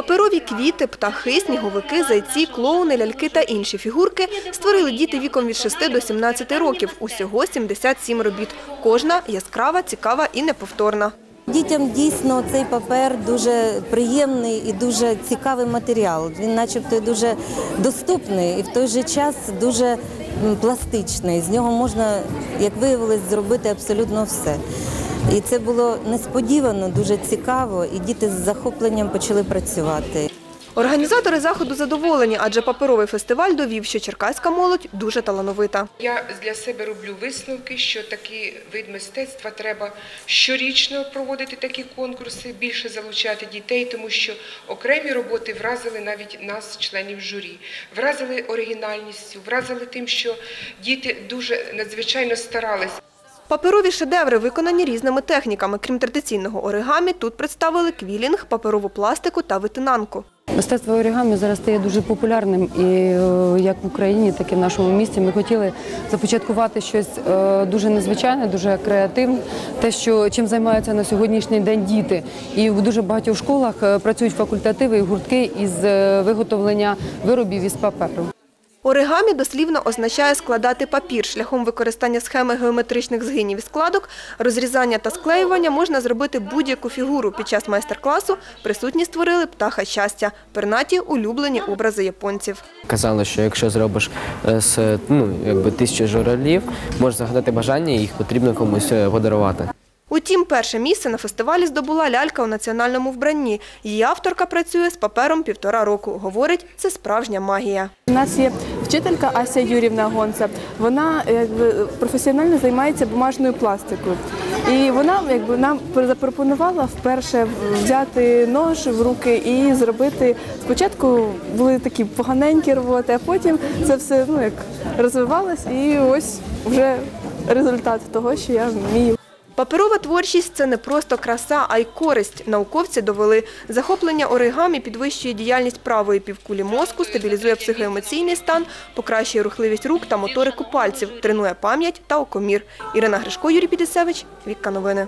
Паперові квіти, птахи, сніговики, зайці, клоуни, ляльки та інші фігурки створили діти віком від 6 до 17 років. Усього 77 робіт. Кожна яскрава, цікава і неповторна. Дітям дійсно цей папер дуже приємний і дуже цікавий матеріал. Він, начебто, дуже доступний і в той же час дуже пластичний. З нього можна, як виявилось, зробити абсолютно все. І це було несподівано, дуже цікаво, і діти з захопленням почали працювати. Організатори заходу задоволені, адже паперовий фестиваль довів, що черкаська молодь дуже талановита. Я для себе роблю висновки, що такий вид мистецтва треба щорічно проводити такі конкурси, більше залучати дітей, тому що окремі роботи вразили навіть нас, членів журі, вразили оригінальністю, вразили тим, що діти дуже надзвичайно старались. Паперові шедеври виконані різними техніками. Крім традиційного оригамі, тут представили квілінг, паперову пластику та витинанку. Мистецтво оригамі зараз стає дуже популярним і е, як в Україні, так і в нашому місті. Ми хотіли започаткувати щось е, дуже незвичайне, дуже креативне, те, що чим займаються на сьогоднішній день діти. І в дуже багатьох школах е, працюють факультативи і гуртки із виготовлення виробів із паперу. Оригамі дослівно означає складати папір. Шляхом використання схеми геометричних згинів і складок, розрізання та склеювання можна зробити будь-яку фігуру. Під час майстер-класу присутні створили птаха щастя, пернаті улюблені образи японців. Казали, що якщо зробиш е, з ну, якби тисячі журавлів, можеш загадати бажання, і їх потрібно комусь е, подарувати. Утім, перше місце на фестивалі здобула лялька у національному вбранні. Її авторка працює з папером півтора року. Говорить, це справжня магія. У нас є вчителька Ася Юрівна Гонца. Вона професіонально займається бумажною пластикою. І вона якби нам запропонувала вперше взяти нож в руки і зробити. Спочатку були такі поганенькі роботи, а потім це все ну як розвивалось, і ось вже результат того, що я вмію. Паперова творчість – це не просто краса, а й користь. Науковці довели. Захоплення оригамі підвищує діяльність правої півкулі мозку, стабілізує психоемоційний стан, покращує рухливість рук та моторику пальців, тренує пам'ять та окомір. Ірина Гришко, Юрій Підісевич, Вікка Новини.